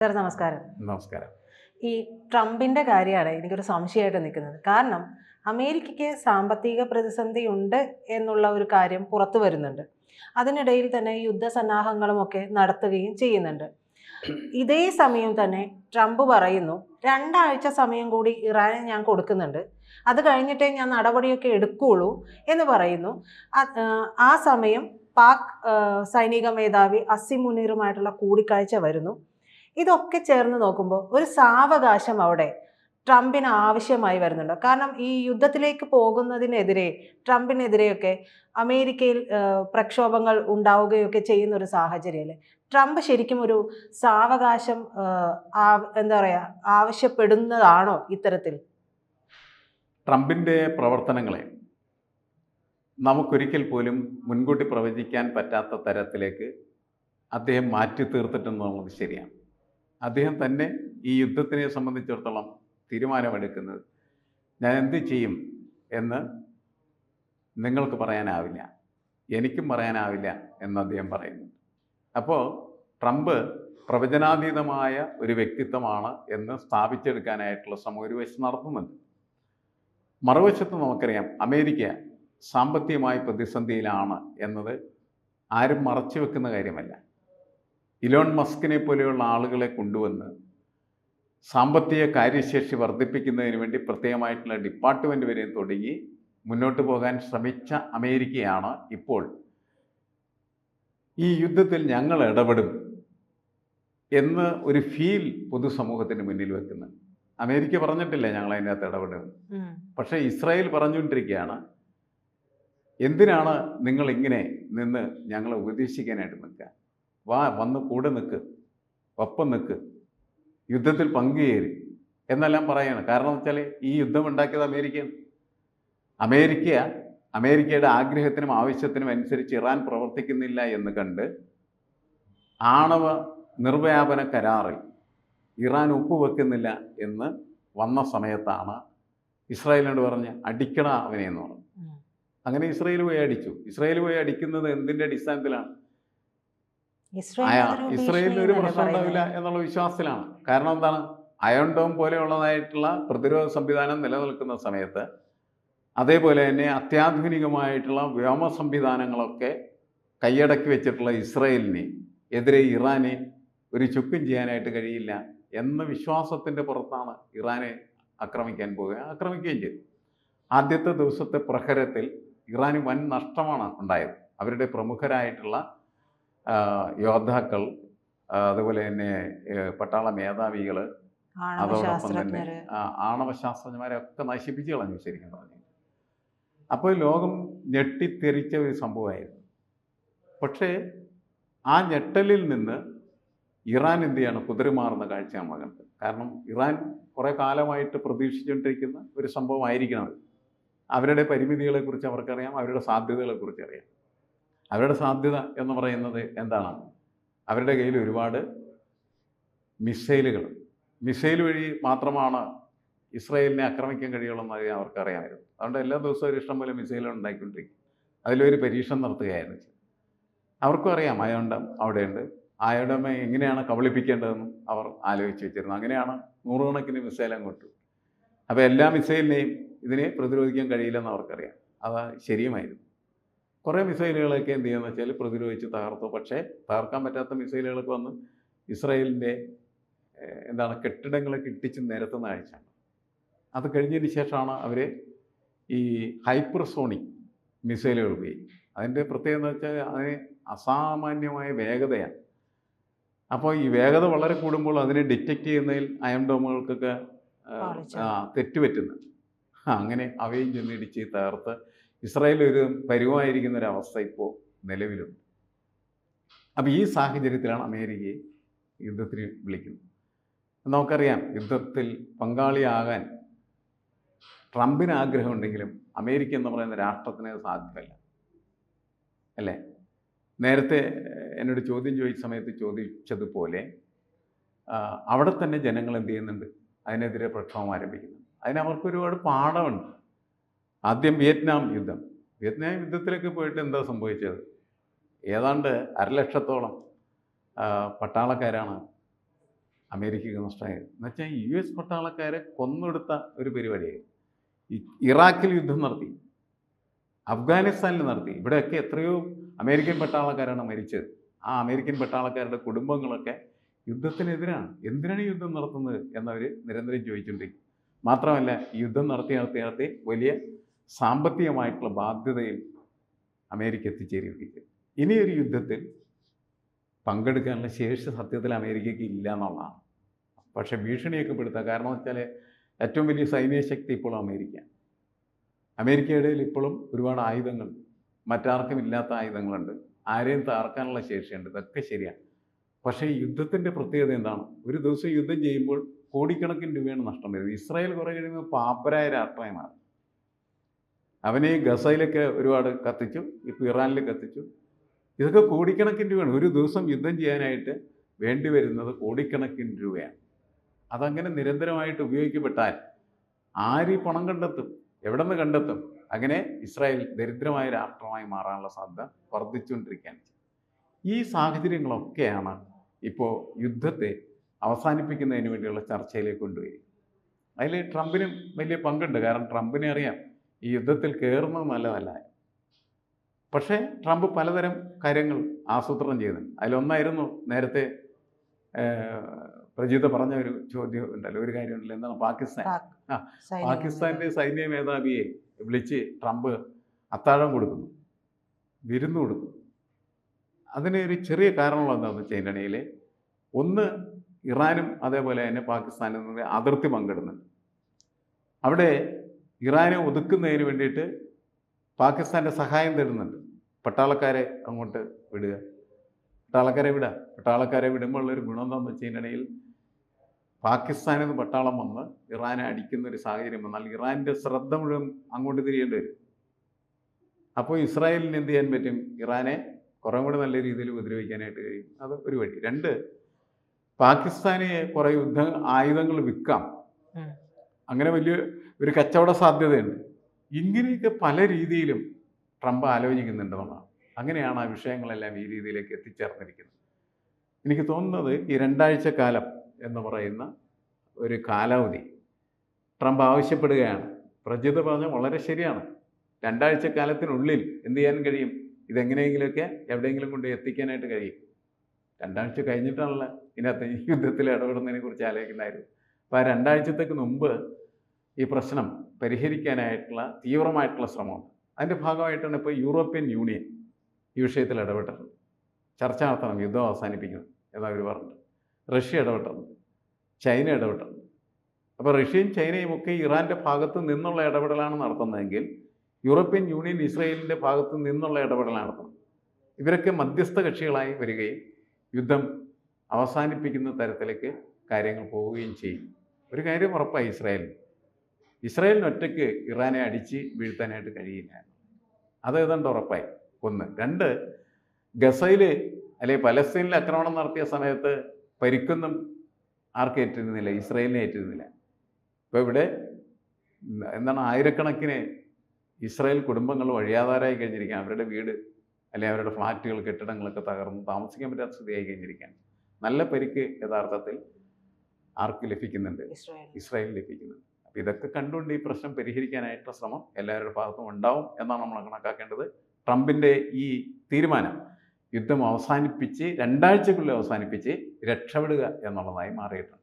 Sir നമസ്കാരം. നമസ്കാരം. ഈ ട്രംപിന്റെ കാര്യമാണ് എനിക്കൊരു സംശയമായിട്ട് നിൽക്കുന്നത്. കാരണം അമേരിക്കയ്ക്ക് സാമ്പത്തിക പ്രതിസന്ധി ഉണ്ട് എന്നുള്ള ഒരു കാര്യം പുറത്തു വരുന്നുണ്ട്. അതിനിടയിൽ തന്നെ യുദ്ധസന്നാഹങ്ങളും ഒക്കെ നടത്തുകയും ചെയ്യുന്നുണ്ട്. ഇതേ സമയം തന്നെ ട്രംപ് പറയുന്നു രണ്ടാഴ്ച സമയം കൂടി ഇറാനെ ഞാൻ കൊടുക്കുന്നുണ്ട്. അത് കഴിഞ്ഞിട്ടേ ഞാൻ നടപടിയൊക്കെ എടുക്കുകയുള്ളൂ എന്ന് പറയുന്നു. ആ, ആ സമയം പാക് സൈനിക മേധാവി അസിമുനീറുമായിട്ടുള്ള കൂടിക്കാഴ്ച വരുന്നു. ഇതൊക്കെ ചേർന്ന് നോക്കുമ്പോൾ ഒരു സാവകാശം അവിടെ ട്രംപിന് ആവശ്യമായി വരുന്നുണ്ട്. കാരണം ഈ യുദ്ധത്തിലേക്ക് പോകുന്നതിനെതിരെ ട്രംപിനെതിരെയൊക്കെ അമേരിക്കയിൽ പ്രക്ഷോഭങ്ങൾ ഉണ്ടാവുകയൊക്കെ ചെയ്യുന്ന ഒരു സാഹചര്യമല്ലേ ട്രംപ് ശരിക്കും ഒരു സാവകാശം എന്താ പറയുക ആവശ്യപ്പെടുന്നതാണോ ഇത്തരത്തിൽ? ട്രംപിന്റെ പ്രവർത്തനങ്ങളെ നമുക്കൊരിക്കൽ പോലും മുൻകൂട്ടി പ്രവചിക്കാൻ പറ്റാത്ത തരത്തിലേക്ക് അദ്ദേഹം മാറ്റി തീർത്തിട്ടുണ്ടെന്നുള്ളത് ശരിയാണ്. അദ്ദേഹം തന്നെ ഈ യുദ്ധത്തിനെ സംബന്ധിച്ചിടത്തോളം തീരുമാനമെടുക്കുന്നത്. ഞാൻ എന്ത് ചെയ്യും എന്ന് നിങ്ങൾക്ക് പറയാനാവില്ല. എനിക്കും പറയാനാവില്ല എന്ന് അദ്ദേഹം പറയുന്നു. അപ്പോൾ ട്രംപ് പ്രവചനാതീതമായ ഒരു വ്യക്തിത്വമാണ് എന്ന് സ്ഥാപിച്ചെടുക്കാനായിട്ടുള്ള ശ്രമം ഒരു വശം നടത്തുന്നുണ്ട്. മറുവശത്ത് നമുക്കറിയാം അമേരിക്ക സാമ്പത്തികമായി പ്രതിസന്ധിയിലാണ് എന്നത് ആരും മറച്ചു വെക്കുന്ന കാര്യമല്ല. ഇലോൺ മസ്കിനെ പോലെയുള്ള ആളുകളെ കൊണ്ടുവന്ന് സാമ്പത്തിക കാര്യശേഷി വർദ്ധിപ്പിക്കുന്നതിന് വേണ്ടി പ്രത്യേകമായിട്ടുള്ള ഡിപ്പാർട്ട്മെന്റ് വരെ തുടങ്ങി മുന്നോട്ട് പോകാൻ ശ്രമിച്ച അമേരിക്കയാണ് ഇപ്പോൾ. ഈ യുദ്ധത്തിൽ ഞങ്ങൾ ഇടപെടും എന്ന് ഒരു ഫീൽ പൊതുസമൂഹത്തിന് മുന്നിൽ വെക്കുന്നത് അമേരിക്ക പറഞ്ഞിട്ടില്ല ഞങ്ങൾ അതിനകത്ത് ഇടപെടും? പക്ഷേ ഇസ്രായേൽ പറഞ്ഞുകൊണ്ടിരിക്കുകയാണ് എന്തിനാണ് നിങ്ങൾ ഇങ്ങനെ നിന്ന് ഞങ്ങളെ ഉപദേശിക്കാനായിട്ട് നിൽക്കുക? വാ വന്ന് കൂടെ നിൽക്ക് ഒപ്പം നിൽക്ക് യുദ്ധത്തിൽ പങ്കുചേരി. എന്നെല്ലാം പറയാണ്. കാരണം വെച്ചാൽ ഈ യുദ്ധം ഉണ്ടാക്കിയത് അമേരിക്കയാണ്. അമേരിക്ക അമേരിക്കയുടെ ആഗ്രഹത്തിനും ആവശ്യത്തിനും അനുസരിച്ച് ഇറാൻ പ്രവർത്തിക്കുന്നില്ല എന്ന് കണ്ട് ആണവ നിർവ്യാപന കരാറിൽ ഇറാൻ ഒപ്പുവെക്കുന്നില്ല എന്ന് വന്ന സമയത്താണ് ഇസ്രായേലിനോട് പറഞ്ഞ് അടിക്കണ അവനെ എന്ന് പറഞ്ഞു അങ്ങനെ ഇസ്രായേൽ പോയി അടിച്ചു. ഇസ്രായേൽ പോയി അടിക്കുന്നത് എന്തിന്റെ അടിസ്ഥാനത്തിലാണ്? ഇസ്രായേലിന് ഒരു പ്രശ്നം ഉണ്ടാവില്ല എന്നുള്ള വിശ്വാസത്തിലാണ്. കാരണം എന്താണ്? അയൺ ഡോം പോലെയുള്ളതായിട്ടുള്ള പ്രതിരോധ സംവിധാനം നിലനിൽക്കുന്ന സമയത്ത് അതേപോലെ തന്നെ അത്യാധുനികമായിട്ടുള്ള വ്യോമ സംവിധാനങ്ങളൊക്കെ കൈയടക്കി വെച്ചിട്ടുള്ള ഇസ്രയേലിന് എതിരെ ഇറാന് ഒരു ചുക്കും ചെയ്യാനായിട്ട് കഴിയില്ല എന്ന വിശ്വാസത്തിന്റെ പുറത്താണ് ഇറാനെ ആക്രമിക്കാൻ പോവുക ആക്രമിക്കുകയും ചെയ്തു. ആദ്യത്തെ ദിവസത്തെ പ്രഹരത്തിൽ ഇറാന് വൻ നഷ്ടമാണ് ഉണ്ടായത്. അവരുടെ പ്രമുഖരായിട്ടുള്ള യോദ്ധാക്കൾ അതുപോലെ തന്നെ പട്ടാള മേധാവികൾ അതോടൊപ്പം തന്നെ ആണവശാസ്ത്രജ്ഞന്മാരെ ആ, ഒക്കെ നശിപ്പിച്ചു കളഞ്ഞു ശരിക്കും പറഞ്ഞു. അപ്പോൾ ലോകം ഞെട്ടിത്തെറിച്ച ഒരു സംഭവമായിരുന്നു. പക്ഷേ ആ ഞെട്ടലിൽ നിന്ന് ഇറാൻ എന്ത് ചെയ്യാണ്? കുതിരമാറുന്ന കാഴ്ച നമ്മൾ കണ്ടത് കാരണം ഇറാൻ കുറേ കാലമായിട്ട് പ്രതീക്ഷിച്ചുകൊണ്ടിരിക്കുന്ന ഒരു സംഭവമായിരിക്കണം. അവരുടെ പരിമിതികളെക്കുറിച്ച് അവർക്കറിയാം അവരുടെ സാധ്യതകളെക്കുറിച്ച് അറിയാം അവരുടെ സാധ്യത എന്ന് പറയുന്നത് എന്താണ്? അവരുടെ കയ്യിൽ ഒരുപാട് മിസൈലുകൾ. മിസൈൽ വഴി മാത്രമാണ് ഇസ്രായേലിനെ ആക്രമിക്കാൻ കഴിയുള്ളൂ എന്ന് അവർക്കറിയാമായിരുന്നു അതുകൊണ്ട് എല്ലാ ദിവസവും ഒരു ഇഷ്ടംപോലെ മിസൈലുകൾ ഉണ്ടാക്കിക്കൊണ്ടിരിക്കും അതിലൊരു പരീക്ഷണം നടത്തുകയായിരുന്നു. അവർക്കും അറിയാം അയോണ്ടം അവിടെയുണ്ട്. അയോണ്ടമ്മ എങ്ങനെയാണ് കബളിപ്പിക്കേണ്ടതെന്നും അവർ ആലോചിച്ച് വെച്ചിരുന്നു. അങ്ങനെയാണ് നൂറുകണക്കിന് മിസൈൽ അങ്ങോട്ട് അപ്പോൾ എല്ലാ മിസൈലിനെയും ഇതിനെ പ്രതിരോധിക്കാൻ കഴിയില്ലെന്ന് അവർക്കറിയാം. അത് ശരിയുമായിരുന്നു. കുറേ മിസൈലുകളൊക്കെ എന്ത് ചെയ്യുന്നത് വെച്ചാൽ പ്രതിരോധിച്ച് തകർത്തു. പക്ഷേ തകർക്കാൻ പറ്റാത്ത മിസൈലുകളൊക്കെ വന്ന് ഇസ്രയേലിന്റെ എന്താണ് കെട്ടിടങ്ങളൊക്കെ ഇട്ടിച്ച് നിരത്തുന്ന കാഴ്ചയാണ് അത് കഴിഞ്ഞതിന് ശേഷമാണ് അവർ ഈ ഹൈപ്പർസോണിക് മിസൈലുകൾ ഉപയോഗിക്കും അതിന്റെ പ്രത്യേകത എന്ന് വെച്ചാൽ അതിന് അസാമാന്യമായ വേഗതയാണ്. അപ്പോൾ ഈ വേഗത വളരെ കൂടുമ്പോൾ അതിനെ ഡിറ്റക്റ്റ് ചെയ്യുന്നതിൽ അയം ഡോമുകൾക്കൊക്കെ തെറ്റുപറ്റുന്നു. അങ്ങനെ അവയും ചെന്നിടിച്ച് തകർത്ത് ഇസ്രായേൽ ഒരു പരുവായിരിക്കുന്ന ഒരു അവസ്ഥ ഇപ്പോൾ നിലവിലുണ്ട്. അപ്പോൾ ഈ സാഹചര്യത്തിലാണ് അമേരിക്കയെ യുദ്ധത്തിന് വിളിക്കുന്നത്. നമുക്കറിയാം യുദ്ധത്തിൽ പങ്കാളിയാകാൻ ട്രംപിന് ആഗ്രഹമുണ്ടെങ്കിലും അമേരിക്ക എന്ന് പറയുന്ന രാഷ്ട്രത്തിന് സാധ്യമല്ല. അല്ലേ? നേരത്തെ എന്നോട് ചോദ്യം ചോദിച്ച സമയത്ത് ചോദിച്ചതുപോലെ അവിടെ തന്നെ ജനങ്ങൾ എന്ത് ചെയ്യുന്നുണ്ട്? അതിനെതിരെ പ്രക്ഷോഭം ആരംഭിക്കുന്നു അതിന് ഒരുപാട് പാഠമുണ്ട്. ആദ്യം വിയറ്റ്നാം യുദ്ധം. വിയറ്റ്നാം യുദ്ധത്തിലേക്ക് പോയിട്ട് എന്താ സംഭവിച്ചത്? ഏതാണ്ട് അരലക്ഷത്തോളം പട്ടാളക്കാരാണ് അമേരിക്കയ്ക്ക് നഷ്ടമായത്. എന്നുവെച്ചാൽ യു എസ് പട്ടാളക്കാരെ കൊന്നെടുത്ത ഒരു പരിപാടിയായി ഇറാഖിൽ യുദ്ധം നടത്തി അഫ്ഗാനിസ്ഥാനിൽ നടത്തി. ഇവിടെയൊക്കെ എത്രയോ അമേരിക്കൻ പട്ടാളക്കാരാണ് മരിച്ചത്. ആ അമേരിക്കൻ പട്ടാളക്കാരുടെ കുടുംബങ്ങളൊക്കെ യുദ്ധത്തിനെതിരാണ്. എന്തിനാണ് യുദ്ധം നടത്തുന്നത് എന്നവർ നിരന്തരം ചോദിച്ചുകൊണ്ടിരിക്കും. മാത്രമല്ല യുദ്ധം നടത്തി നടത്തി നടത്തി വലിയ സാമ്പത്തികമായിട്ടുള്ള ബാധ്യതയിൽ അമേരിക്ക എത്തിച്ചേരുകയും ഇനിയൊരു യുദ്ധത്തിൽ പങ്കെടുക്കാനുള്ള ശേഷി സത്യത്തിൽ അമേരിക്കയ്ക്ക് ഇല്ല എന്നുള്ളതാണ്. പക്ഷെ ഭീഷണിയൊക്കെ പെടുത്തുക കാരണം വെച്ചാൽ ഏറ്റവും വലിയ സൈനിക ശക്തി ഇപ്പോഴും അമേരിക്ക. അമേരിക്കയുടെ ഇപ്പോഴും ഒരുപാട് ആയുധങ്ങൾ മറ്റാർക്കും ഇല്ലാത്ത ആയുധങ്ങളുണ്ട്. ആരെയും താർക്കാനുള്ള ശേഷിയുണ്ട്. ഇതൊക്കെ ശരിയാണ്. പക്ഷേ യുദ്ധത്തിന്റെ പ്രത്യേകത എന്താണ്? ഒരു ദിവസം യുദ്ധം ചെയ്യുമ്പോൾ കോടിക്കണക്കിന് രൂപയാണ് നഷ്ടം വരുന്നത്. ഇസ്രായേൽ കുറേ കഴിയുമ്പോൾ പാപ്പരായ രാഷ്ട്രമായി മാറി. അവനെ ഗസയിലൊക്കെ ഒരുപാട് കത്തിച്ചു ഇപ്പോൾ ഇറാനിൽ കത്തിച്ചു. ഇതൊക്കെ കോടിക്കണക്കിന് രൂപയാണ്. ഒരു ദിവസം യുദ്ധം ചെയ്യാനായിട്ട് വേണ്ടി വരുന്നത് കോടിക്കണക്കിന് രൂപയാണ്. അതങ്ങനെ നിരന്തരമായിട്ട് ഉപയോഗിക്കപ്പെട്ടാൽ ആര് പണം കണ്ടെത്തും? എവിടെ നിന്ന് കണ്ടെത്തും? അങ്ങനെ ഇസ്രായേൽ ദരിദ്രമായ രാഷ്ട്രമായി മാറാനുള്ള സാധ്യത വർദ്ധിച്ചുകൊണ്ടിരിക്കുകയാണ്. ഈ സാഹചര്യങ്ങളൊക്കെയാണ് ഇപ്പോൾ യുദ്ധത്തെ അവസാനിപ്പിക്കുന്നതിന് വേണ്ടിയുള്ള ചർച്ചയിലേക്ക് കൊണ്ടുവരിക. അതിൽ ട്രംപിനും വലിയ പങ്കുണ്ട്. കാരണം ട്രംപിനെ അറിയാം. ഈ യുദ്ധത്തിൽ കയറുന്നത് നല്ലതല്ല. പക്ഷേ ട്രംപ് പലതരം കാര്യങ്ങൾ ആസൂത്രണം ചെയ്തു അതിലൊന്നായിരുന്നു നേരത്തെ പ്രജിത പറഞ്ഞ ഒരു ചോദ്യം ഉണ്ടല്ലോ ഒരു കാര്യമുണ്ടല്ലോ എന്താണ് പാകിസ്ഥാൻ? പാക് ആ, സൈനിക പാകിസ്ഥാന്റെ സൈന്യ മേധാവിയെ വിളിച്ച് ട്രംപ് അത്താഴം കൊടുക്കുന്നു വിരുന്ന് കൊടുക്കുന്നു. അതിന് ഒരു ചെറിയ കാരണമുള്ള എന്താണെന്ന് ഒന്ന് ഇറാനും അതേപോലെ തന്നെ പാകിസ്ഥാനും നിന്ന് അതിർത്തി പങ്കിടുന്നുണ്ട്. അവിടെ ഇറാനെ ഒതുക്കുന്നതിന് വേണ്ടിയിട്ട് പാകിസ്ഥാന്റെ സഹായം തരുന്നുണ്ട്. പട്ടാളക്കാരെ അങ്ങോട്ട് വിടുക. പട്ടാളക്കാരെ വിടുക പട്ടാളക്കാരെ വിടുമ്പോൾ ഉള്ളൊരു ഗുണം എന്താണെന്ന് വെച്ച് വെച്ചിട്ടുണ്ടെങ്കിൽ പാകിസ്ഥാനിൽ നിന്ന് പട്ടാളം വന്ന് ഇറാനെ അടിക്കുന്ന ഒരു സാഹചര്യം വന്നാൽ ഇറാന്റെ ശ്രദ്ധ മുഴുവൻ അങ്ങോട്ട് തിരിയേണ്ടി വരും. അപ്പോൾ ഇസ്രായേലിന് എന്ത് ചെയ്യാൻ പറ്റും? ഇറാനെ കുറേ കൂടി നല്ല രീതിയിൽ ഉപദ്രവിക്കാനായിട്ട് കഴിയും. അത് ഒരു വഴി. രണ്ട് പാകിസ്ഥാന് കുറേ യുദ്ധ ആയുധങ്ങൾ വിൽക്കാം. അങ്ങനെ വലിയ ഒരു കച്ചവട സാധ്യതയുണ്ട്. ഇങ്ങനെയൊക്കെ പല രീതിയിലും ട്രംപ് ആലോചിക്കുന്നുണ്ടെന്നുള്ളതാണ് അങ്ങനെയാണ് ആ വിഷയങ്ങളെല്ലാം ഈ രീതിയിലേക്ക് എത്തിച്ചേർന്നിരിക്കുന്നത്. എനിക്ക് തോന്നുന്നത് ഈ രണ്ടാഴ്ച കാലം എന്ന് പറയുന്ന ഒരു കാലാവധി ട്രംപ് ആവശ്യപ്പെടുകയാണ്. പ്രജിത് പറഞ്ഞ വളരെ ശരിയാണ്. രണ്ടാഴ്ച കാലത്തിനുള്ളിൽ എന്ത് ചെയ്യാൻ കഴിയും? ഇതെങ്ങനെയെങ്കിലുമൊക്കെ എവിടെയെങ്കിലും കൊണ്ട് എത്തിക്കാനായിട്ട് കഴിയും. രണ്ടാഴ്ച കഴിഞ്ഞിട്ടാണല്ലോ ഇതിനകത്ത് യുദ്ധത്തിൽ ഇടപെടുന്നതിനെ കുറിച്ച് ആലോചിക്കുന്നതായിരുന്നു അപ്പോൾ ആ രണ്ടാഴ്ചത്തേക്ക് മുമ്പ് ഈ പ്രശ്നം പരിഹരിക്കാനായിട്ടുള്ള തീവ്രമായിട്ടുള്ള ശ്രമമുണ്ട്. അതിന്റെ ഭാഗമായിട്ടാണ് ഇപ്പോൾ യൂറോപ്യൻ യൂണിയൻ ഈ വിഷയത്തിൽ ഇടപെട്ടത്. ചർച്ച നടത്തണം യുദ്ധം അവസാനിപ്പിക്കണം എന്നവർ പറഞ്ഞു റഷ്യ ഇടപെട്ടിട്ടുണ്ട് ചൈന ഇടപെട്ടിട്ടുണ്ട് അപ്പോൾ റഷ്യയും ചൈനയും ഒക്കെ ഇറാന്റെ ഭാഗത്ത് നിന്നുള്ള ഇടപെടലാണ് നടത്തുന്നതെങ്കിൽ യൂറോപ്യൻ യൂണിയൻ ഇസ്രയേലിന്റെ ഭാഗത്ത് നിന്നുള്ള ഇടപെടലാണ് നടത്തുന്നത്. ഇവരൊക്കെ മധ്യസ്ഥ കക്ഷികളായി വരികയും യുദ്ധം അവസാനിപ്പിക്കുന്ന തരത്തിലേക്ക് കാര്യങ്ങൾ പോവുകയും ചെയ്യും. ഒരു കാര്യം ഉറപ്പായി ഇസ്രായേലിന്. ഇസ്രായേലിന് ഒറ്റയ്ക്ക് ഇറാനെ അടിച്ച് വീഴ്ത്താനായിട്ട് കഴിയില്ല. അത് ഏതാണ്ട് ഉറപ്പായി. ഒന്ന്. രണ്ട് ഗസയിൽ അല്ലെ പലസ്തീനിൽ ആക്രമണം നടത്തിയ സമയത്ത് പരിക്കൊന്നും ആർക്ക് ഏറ്റിരുന്നില്ല ഇസ്രായേലിനെ ഏറ്റിരുന്നില്ല. ഇപ്പോൾ ഇവിടെ എന്താണ് ആയിരക്കണക്കിന് ഇസ്രായേൽ കുടുംബങ്ങൾ വഴിയാധാരമായി കഴിഞ്ഞിരിക്കുകയാണ്. അവരുടെ വീട് അല്ലെങ്കിൽ അവരുടെ ഫ്ലാറ്റുകൾ കെട്ടിടങ്ങളൊക്കെ തകർന്ന് താമസിക്കാൻ പറ്റാത്ത സ്ഥിതിയായി കഴിഞ്ഞിരിക്കുകയാണ്. നല്ല പരിക്ക് യഥാർത്ഥത്തിൽ ആർക്ക് ലഭിക്കുന്നുണ്ട്? ഇസ്രായേൽ ലഭിക്കുന്നുണ്ട്. അപ്പോൾ ഇതൊക്കെ കണ്ടുകൊണ്ട് ഈ പ്രശ്നം പരിഹരിക്കാനായിട്ടുള്ള ശ്രമം എല്ലാവരുടെ ഭാഗത്തും ഉണ്ടാവും എന്നാണ് നമ്മൾ കണക്കാക്കേണ്ടത്. ട്രംപിന്റെ ഈ തീരുമാനം യുദ്ധം അവസാനിപ്പിച്ച് രണ്ടാഴ്ചക്കുള്ളിൽ അവസാനിപ്പിച്ച് രക്ഷപ്പെടുക എന്നുള്ളതായി മാറിയിട്ടുണ്ട്.